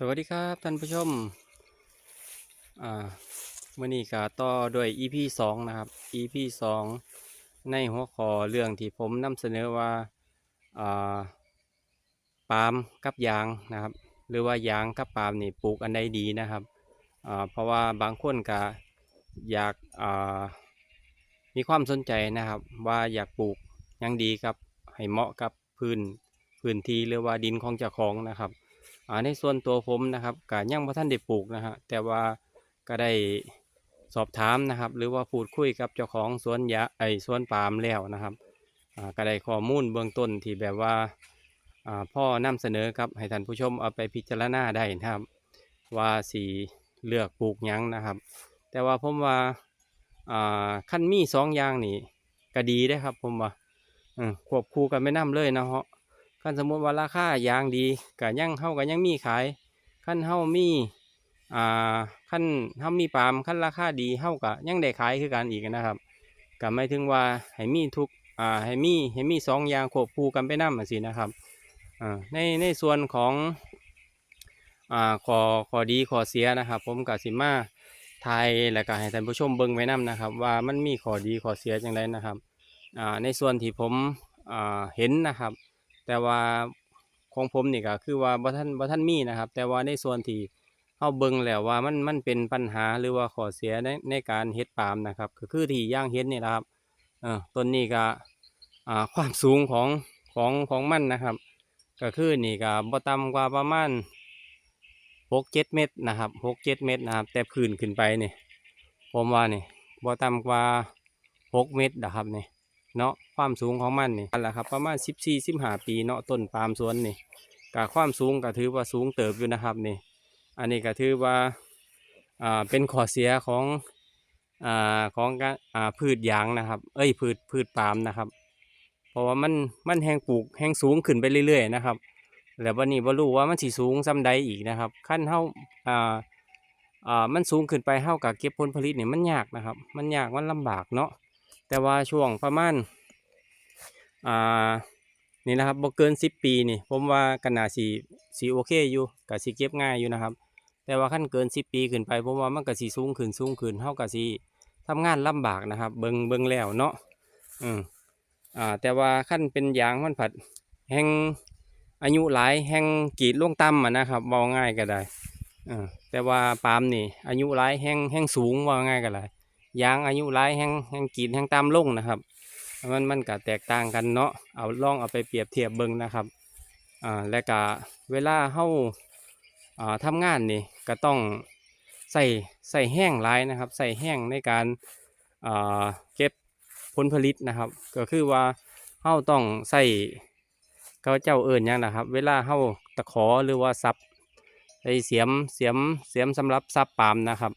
สวัสดีครับท่านผู้ชม อ่ามื่อนี้ก็ต่อด้วย EP สองนะครับ EP สองในหัวข้อเรื่องที่ผมนำเสนอว่าอ่าปาล์มกับยางนะครับ หรือว่ายางกับปาล์มนี่ปลูกอันใดดีนะครับอ่าเพราะว่าบางคนก็อยากอ่ามีความสนใจนะครับ ว่าอยากปลูกยังดีกับให้เหมาะกับพื้นพื้นที่หรือว่าดินของเจ้าของนะครับ ในส่วนตัวผมนะครับก็ยังบ่ท่านได้ปลูกนะฮะแต่ว่าก็ได้สอบถามนะครับ หรือว่าพูดคุยกับเจ้าของสวนยะไอสวนปาล์มแล้วนะครับก็ได้ข้อมูลเบื้องต้นที่แบบว่าอ่าพ่อนำเสนอครับให้ท่านผู้ชมเอาไปพิจารณาได้นะครับ ว่าสีเลือกปลูกยังนะครับ แต่ว่าผมว่าขั้นมีสองอย่างนี่ก็ดีได้ครับ ผมว่าควบคู่กันไม่นํเลยนะฮะ คันสมมติว่าราคายางดีก็ยังเฮาก็ยังมีขายคันเฮามีอ่าคันเฮามีปาล์มคันราคาดีเฮาก็ยังได้ขายคือกันอีกนะครับก็หมายถึงว่าให้มีทุกอ่าให้มีให้มีสองอย่างควบคู่กันไปนำสินะครับอ่าในในส่วนของอ่าขอขอดีขอเสียนะครับ ผมก็สิมาไทยแล้วก็ให้ท่านผู้ชมเบิ่งไว้นํนะครับ ว่ามันมีข้อดีข้อเสียจังไดนะครับอ่าในส่วนที่ผมอ่าเห็นนะครับ แต่ว่าของผมนี่ก็คือว่าบ่ท่านบ่ท่านมีนะครับ แต่ว่าในส่วนที่เฮาเบิ่งแล้วว่ามันมันเป็นปัญหาหรือว่าข้อเสียในในการเฮ็ดปาล์มนะครับก็คือที่ย่างเฮ็ดนี่นะครับเออต้นนี้ก็อ่าความสูงของของของมันนะครับ ก็คือนี่ก็บ่ต่ำกว่าประมาณ6 7เเมตรนะครับ6 7เเมตรนะครับ แต่พื้นขึ้นไปนี่ผมว่านี่บ่ต่ำกว่า6เมตรนะครับนี่ เนาะความสูงของมันนี่นั่นแหละครับประมาณสิบสี่สิบห้าปีเนาะต้นปาล์มสวนนี่กับความสูงก็ถือว่าสูงเติบอยู่นะครับนี่อันนี้ก็ถือว่าอ่าเป็นข้อเสียของอ่าของการอ่าพืชยางนะครับ เอ้ยพืชพืชปาล์มนะครับเพราะว่ามันมันแห้งปลูกแห้งสูงขึ้นไปเรื่อยๆนะครับแล้ววันนี้บ่รู้ว่ามันสิสูงซ้ำใดอีกนะครับขั้นเฮาอ่าอ่ามันสูงขึ้นไปเฮากับเก็บผลผลิตนี่มันยากนะครับ มันยากมันลำบากเนาะ แต่ว่าช่วงประมาณอ่านี่นะครับบ่เกินสิบปีนี่ผมว่ากันนาสีสีโอเคอยู่กับสีเก็บง่ายอยู่นะครับ แต่ว่าขั้นเกินสิบปีขึ้นไปผมว่ามันก็สีสูงขึ้นสูงขึ้นเท่ากับสีทำงานลำบากนะครับ เบิงเบิงแล้วเนาะอืมอ่าแต่ว่าขั้นเป็นยางมันผัดแห้งอายุหลายแห้งกรีดล่วงต่ำอะนะครับเบาง่ายก็ได้อ่าแต่ว่าปาล์มนี่อายุหลายแห้งแห้งสูงเว่าง่ายก็ได้ ยางอายุหลายแห้งแห้งกรีดแห้งตามลงนะครับมันมันก็แตกต่างกันเนาะเอาลองเอาไปเปรียบเทียบเบิ่งนะครับอ่าและก็เวลาเฮาอ่าทำงานนี่ก็ต้องใส่ใส่แห้งหลายนะครับ ใส่แห้งในการอ่าเก็บผลผลิตนะครับ ก็คือว่าเฮาต้องใส่เขาเจ้าเอิญยังนะครับ เวลาเฮาตะขอหรือว่าซับไอเสียมเสียมเสียมสำหรับซับปามนะครับ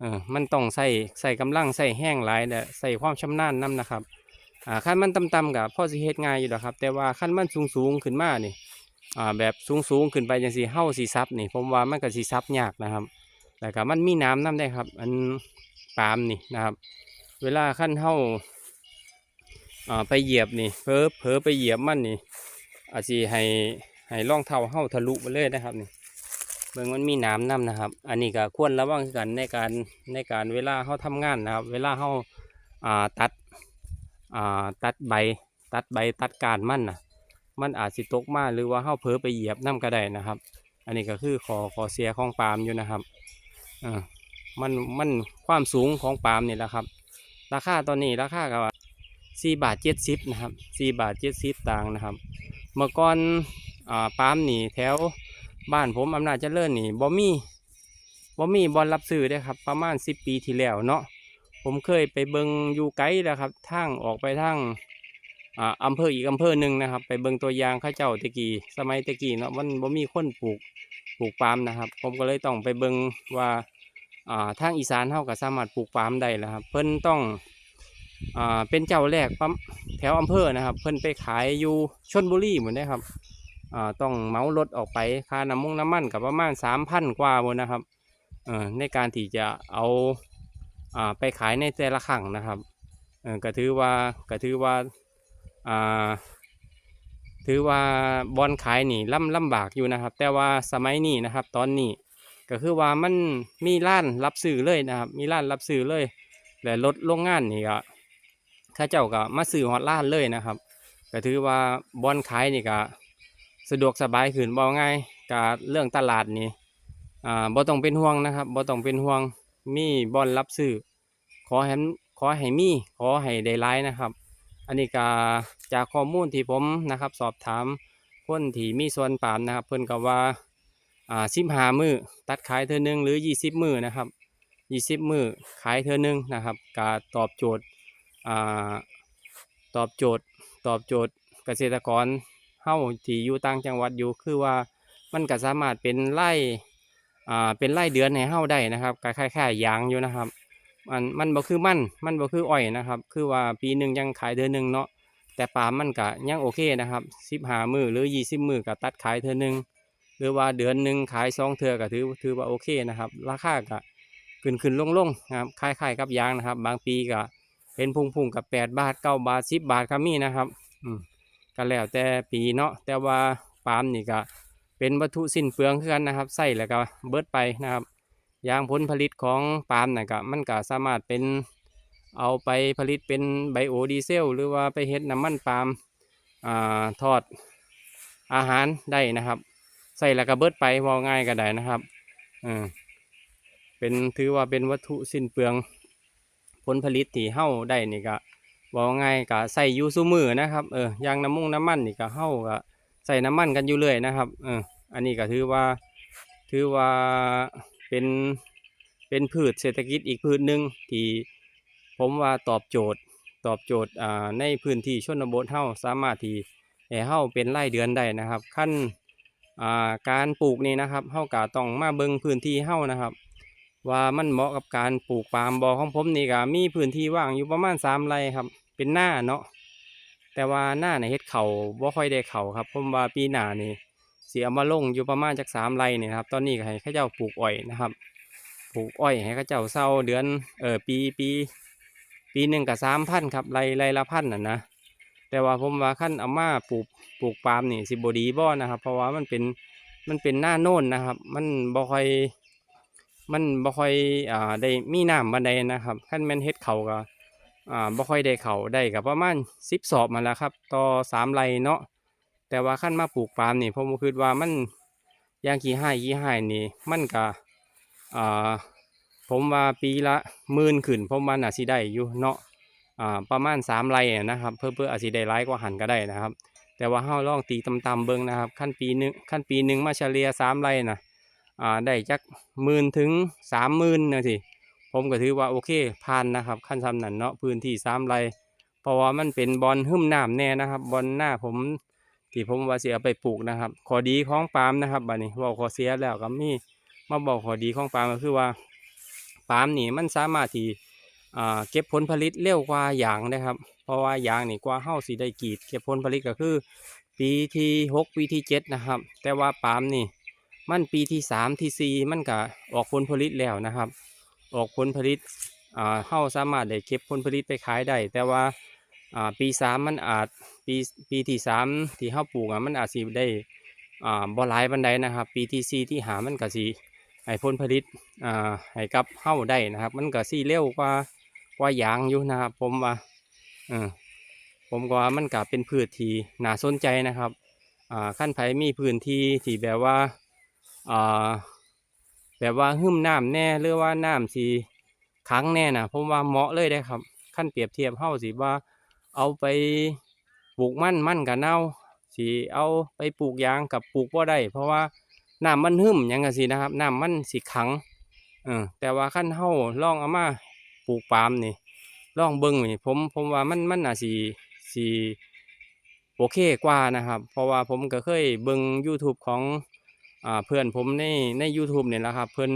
เออมันต้องใส่ใส่กำลังใส่แห้งหลายและใส่ความชำนาญนํนะครับอ่าขั้นมันต่ำๆกับพ่อสิเฮ็ดง่ายอยู่ดอกครับ แต่ว่าขั้นมันสูงๆขึ้นมานี่อ่าแบบสูงๆขึ้นไปจังซี่เฮาสิซับนี่ผมว่ามันก็สิซับยากนะครับแล้วก็มันมีน้ำน้ำได้ครับ อันปาล์มนี่นะครับ เวลาขั้นเฮาอ่าไปเหยียบนี่เผลอเผลอไปเหยียบมันนี่อาจสิให้ให้ร่องเท้าเฮาทะลุไปเลยนะครับนี่ เบิ่งมันมีน้ำน้ำนะครับ อันนี้ก็ควรระวังกันในการในการเวลาเขาทำงานนะครับ เวลาเขาอ่าตัดอ่าตัดใบ ตัดใบตัดการมันนะมันอาจสิตกมาหรือว่าเขาเผลอไปเหยียบน้ำก็ได้นะครับ อันนี้ก็คือขอขอเสียของปาล์มอยู่นะครับอ่ามันมันความสูงของปาล์มนี่แหละครับ ราคาตอนนี้ราคาก็สี่บาทเจ็ดสิบนะครับสี่บาทเจ็ดสิบต่างค์นะครับ เมื่อก่อนอ่าปาล์มนี่แถว บ้านผมอำนาจเจริญนี่บ่มีบ่มีบอลรับซื้อเด้ครับ ประมาณสิบปีที่แล้วเนาะผมเคยไปเบิงยูไกลแล้วครับทางออกไปทางอ่าอำเภออีกอำเภอหนึ่งนะครับ ไปเบิงตัวยางข้าเจ้าตะกี้สมัยตะกี้เนาะมันบ่มีคนปลูกปลูกปาล์มนะครับ ผมก็เลยต้องไปเบิงว่าอ่าทางอีสานเฮาก็สามารถปลูกปาล์มได้แล้วครับ เพิ่นต้องอเป็นเจ้าแรกปั๊มแถวอำเภอนะครับ เพิ่นไปขายอยู่ชนบุรีเหมดเลยครับ ต้องเมารถออกไปค่าน้ำมุงน้ำมันกับประมาณสามพันกว่าบนนะครับในการที่จะเอาอไปขายในแต่ละครั้งนะครับก็ถือว่าก็ถือว่าถือว่าบอนขายนี่ล่ำลำบากอยู่นะครับ แต่ว่าสมัยนี้นะครับ ตอนนี้ก็คือว่ามันมีร้านรับซื้อเลยนะครับ มีร้านรับซื้อเลยและรถโรงงานนี่ก็ข้าเจ้าก็มาซื้อฮอดร้านเลยนะครับ ก็ถือว่าบอนขายนี่ก็ สะดวกสบายขึ้นบ่ง่ายกับเรื่องตลาดนี่อ่าบ่ต้องเป็นห่วงนะครับบ่ต้องเป็นห่วงมีบอนรับซื้อขอให้มันขอให้มีขอให้ได้หลายนะครับ อันนี้ก็จากข้อมูลที่ผมนะครับ สอบถามคนที่มีส่วนปามนะครับ เพิ่นก็ว่าอ่าสิบหามือตัดขายเธอหนึ่งหรือยี่สิบมือนะครับยี่สิบมือขายเธอหนึ่งนะครับก็ตอบโจทย์อ่าตอบโจทย์ ตอบโจทย์เกษตรกร เฮ้าที่อยู่ต่างจังหวัดอยู่คือว่ามันก็สามารถเป็นไร่อ่าเป็นไร่เดือนให้เฮ้าได้นะครับก็คล้ายๆยางอยู่นะครับ มันมันบ่คือมันมันบ่คืออ้อยนะครับ คือว่าปีหนึ่งยังขายเดือนหนึ่งเนาะแต่ปาล์มมันก็ยังโอเคนะครับสิบหามือหรือยี่สิบมือก็ตัดขายเทือหนึ่งหรือว่าเดือนหนึ่งขายสองเทือก็ถือถือว่าโอเคนะครับ ราคาก็ขึ้นขึ้นลงลงๆนะครับคล้ายๆกับยางนะครับ บางปีก็เป็นพุ่งพุ่งๆกับแปดบาทเก้าบาทสิบบาทก็มีนะครับ อืม ก็แล้วแต่ปีเนาะแต่ว่าปาล์มนี่ก็เป็นวัตถุสิ้นเปลืองคือกันนะครับใส่แล้วก็เบิดไปนะครับยางผลผลิตของปาล์มนะก็มันก็สามารถเป็นเอาไปผลิตเป็นไบโอดีเซล หรือว่าไปเฮ็ดน้ำมันปาล์มอ่าทอดอาหารได้นะครับ ใส่แล้วก็เบิดไปว่าง่ายก็ได้นะครับเออเป็นถือว่าเป็นวัตถุสิ้นเปลืองผลผลิตที่เฮ้าได้นี่ก็ เว่าง่ายก็ใส่ยูซุมือนะครับเออยางน้ำมุงน้ำมันนี่ก็เฮ้าก็ใส่น้ำมันกันอยู่เรื่อยนะครับเอออันนี้ก็ถือว่าถือว่าเป็นเป็นพืชเศรษฐกิจอีกพืชหนึ่งที่ผมว่าตอบโจทย์ตอบโจทย์อ่าในพื้นที่ชนบทเฮาสามารถที่ให้เฮาเป็นไรายเดือนได้นะครับขั้นอ่าการปลูกนี่นะครับเฮาก็ต้องมาเบิ่งพื้นที่เฮานะครับ ว่ามันเหมาะกับการปลูกปาล์มบอของผมนี่ก็มีพื้นที่ว่างอยู่ประมาณสามไร่ครับ เป็นหน้าเนาะแต่ว่าหน้าในเฮ็ดเขาบ่ค่อยได้เขาครับผมว่าปีหน้านี่เสียมาลงอยู่ประมาณจากสามไร่เนี่ยครับ ตอนนี้ให้ข้าเจ้าปลูกอ้อยนะครับ ปลูกอ้อยให้ข้าเจ้าเศร้าเดือนเออปีปี ปีหนึ่งกับสามพันครับไรไรละพันน่ะนะแต่ว่าผมว่าขั้นอาม่าปลูกปลูกปาล์มนี่สิบดีบ่นะครับ เพราะว่ามันเป็นมันเป็นหน้าโน่นนะครับ มันบ่ค่อยมันบ่ค่อยอ่าได้มีน้ำบันไดนะครับขั้นแม่นเฮ็ดเขาก็ อ่าบ่ค่อยได้เขาได้กับประมาณสิบสอบมาแล้วครับ ต่อสามไรเนาะแต่ว่าขั้นมาปลูกปาล์มนี่ผมคิดว่ามันยางขี้ห้ายขี้ห้ายนี่มันก็อ่าผมว่าปีละหมื่นขึ้นผมว่าน่าสิได้อยู่เนาะอ่าประมาณสามไรนะครับ เพื่อเพื่ออาจสิได้ร้ายกว่าหันก็ได้นะครับ แต่ว่าเฮาลองตีต่ำๆเบิ่งนะครับ ขั้นปีหนึงขั้นปีหนึ่งมาเฉลี่ยสามไรนะอ่าได้จักหมื่นถึงสามหมื่นนะสิ ผมก็ถือว่าโอเคผ่านนะครับขั้นซ้ำนั่นเนาะพื้นที่สามไร่เพราะว่ามันเป็นบอลหึ่มน้ำแน่นะครับบอลหน้าผมที่ผมว่าเสียไปปลูกนะครับขอดีของปาล์มนะครับบัดนี้เว่าข้อเสียแล้วก็มีมาบอกขอดีของปาล์มก็คือว่าปาล์มนี่มันสามารถที่เก็บผลผลิตเร็วกว่าหยางนะครับ เพราะว่ายางนี่กว่าเฮาสิได้กีด เก็บผลผลิตก็คือ ปีที่หกปีที่เจ็ดนะครับ แต่ว่าปาล์มนี่มันปีที่สามที่สี่มันก็ออกผลผลิตแล้วนะครับ ออกผลผลิตอ่าเฮาสามารถได้เก็บผลผลิตไปขายได้แต่ว่าอ่าปีสามมันอาจปีปีที่สามที่เฮาปลูกอะมันอาจสิได้อ่าบ่หลายปานใดนะครับ ปีที่สี่ที่หามันก็สิให้ผลผลิตอ่าให้กับเฮาได้นะครับ มันก็สิเร็วกว่ากว่ายางอยู่นะครับผมว่าเออผมก็ว่ามันก็เป็นพืชที่น่าสนใจนะครับอ่าขั้นไผมีพื้นที่ที่แบบว่าอ่า แบบว่าหึ่มน้ำแน่หรือว่าน้ำสีขังแน่นะผมว่าเหมาะเลยได้ครับขั้นเปรียบเทียบเฮาสิว่าเอาไปปลูกมันมันกับเน่าสิเอาไปปลูกยางกับปลูกบ่าได้ เพราะว่าน้ำมันหึ่มยังกันสินะครับน้ำมันสิขังเออแต่ว่าขั้นเฮาลองเอามาปลูกปาล์มนี่ลองเบิ่งนี่ผมผมว่ามันมันน่าสิสิโอเคกว่านะครับ เพราะว่าผมก็เคยเบิ่ง YouTube ของ เพื่อนผมในใน u t u b e เนี่ยแหละครับ เพิ่อน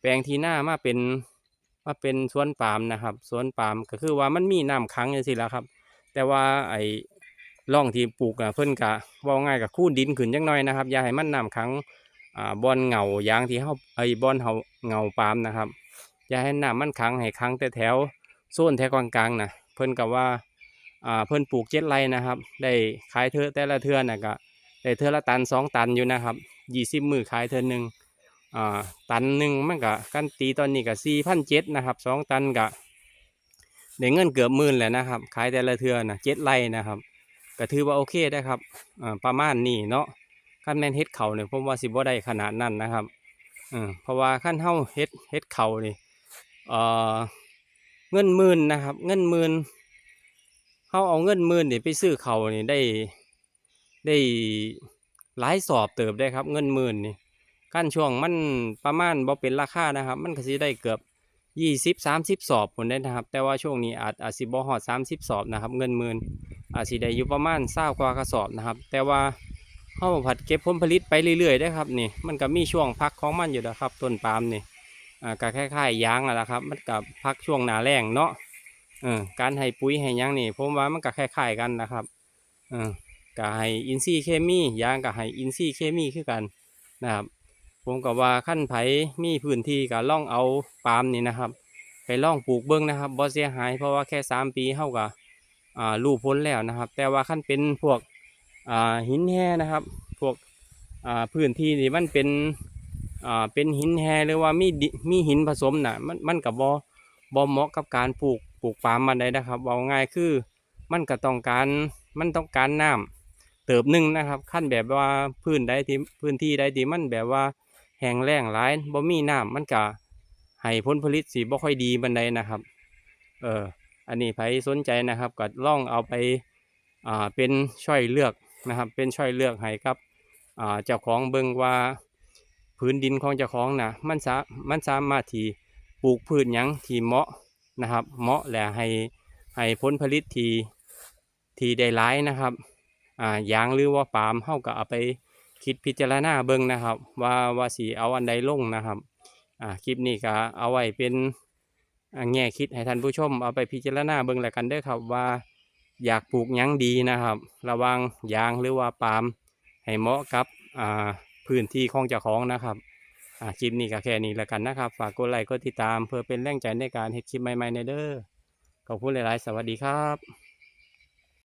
แปลงทีหน้ามาเป็นมาเป็นสวนปาล์มนะครับสวนปาล์มก็คือว่ามันมีน้ำขังจังซี่ล่ะครับ แต่ว่าไอ้ร่องที่ปลูกอะเพิ่อนกะว่าง่ายกับคูนดินขึ้นจังหน่อยนะครับอย่าให้มันน้ำขังบอนเหงายางที่เฮาไอ้บอนเฮาเหงาปาล์มนะครับอย่าให้น้ำมันขังให้ขังแต่แถวโซนแถวกลางๆนะเพิ่อนก็ว่าเพิ่อนปลูกเจ็ดไร่นะครับ ได้ขายเธอแต่ละเทือนะก็ได้เทือละตันสองตันอยู่นะครับ ยี่สิบมือขายเทือหนึ่งอ่าตันหนึ่งมันก็กันตีตอนนี้ก็สี่พันเจ็ดนะครับสองตันก็ได้เงินเกือบหมื่นแหละนะครับ ขายแต่ละเทือนะเจ็ดไร่นะครับก็ถือว่าโอเคได้ครับอ่าประมาณนี้เนาะขั้นแมนเฮ็ดเขาเนี่ยผมว่าสิบ่ได้ขนาดนั้นนะครับอืมเพราะว่าขั้นเฮาเฮ็ดเฮ็ดเขานี่เอ่อเงินหมื่นนะครับ เงินหมื่นเขาเอาเงินหมื่นเนี่ยไปซื้อเขานี่ได้ได้ หลายสอบเติบได้ครับ เงินหมื่นนี่ขั้นช่วงมันประมาณบ่เป็นราคานะครับ มันก็สิได้เกือบยี่สิบสามสิบสอบผลได้นะครับ แต่ว่าช่วงนี้อาจอาจสิบ่ฮอดสามสิบสอบนะครับเงินหมื่นอาจสิได้อยู่ประมาณเศร้ากว่ากระสอบนะครับ แต่ว่าเขาผัดเก็บผลผลิตไปเรื่อยๆได้ครับนี่มันก็มีช่วงพักของมันอยู่นะครับต้นปาล์มนี่อ่าก็คล้ายๆยางนั่นแหละครับ มันกับพักช่วงหนาแรงเนาะเออการให้ปุ๋ยให้ยังนี่ผมว่ามันก็คล้ายๆกันนะครับเออ ก็ให้อินทรีย์เคมียางก็ให้อินทรีย์เคมีคือกันนะครับ ผมก็ว่าขั้นไผมีพื้นที่ก็ล่องเอาปาล์มนี่นะครับไปล่องปลูกเบิ้องนะครับบ่เสียหายเพราะว่าแค่สามปีเท่ากับลูกพ้นแล้วนะครับ แต่ว่าขั้นเป็นพวกหินแห่นะครับ พวกพื้นที่นี่มันเป็นเป็นหินแห่หรือว่ามีมีหินผสมน่ะมันมันกับบ่บ่เหมาะกับการปลูกปลูกปาล์มมันได้นะครับเอาง่ายคือมันก็ต้องการมันต้องการน้ำ เติบหนึ่งนะครับขั้นแบบว่าพื้นใดที่พื้นที่ใดที่มันแบบว่าแห้งแล้งหลายบ่มีน้ำมันก็ให้ผลผลิตสีบ่ค่อยดีบันไดนะครับ เอออันนี้ใครสนใจนะครับก็ล่องเอาไปอ่าเป็นช่อยเลือกนะครับ เป็นช่อยเลือกให้กับอ่าเจ้าของเบิ่งว่าพื้นดินของเจ้าของนะมันสามันสามารถที่ปลูกพืชหยังที่เหมาะนะครับ เหมาะและให้ให้ผลผลิตที่ที่ได้หลายนะครับ อ่ายางหรือว่าปาล์มเฮาก็เอาไปคิดพิจารณาเบิ่งนะครับ ว่าว่าสีเอาอันใดลงนะครับอ่าคลิปนี้ก็เอาไว้เป็นแง่คิดให้ท่านผู้ชมเอาไปพิจารณาเบิ่งแล้วกันเด้อครับว่าอยากปลูกยังดีนะครับ ระวังยางหรือว่าปาล์มให้เหมาะกับอ่าพื้นที่ของเจ้าของนะครับอ่าคลิปนี้ก็แค่นี้แล้วกันนะครับ ฝากกดไลค์กดติดตาม เพื่อเป็นแรงใจในการเฮ็ดคลิปใหม่ๆในเด้อขอบคุณหลายๆ สวัสดีครับ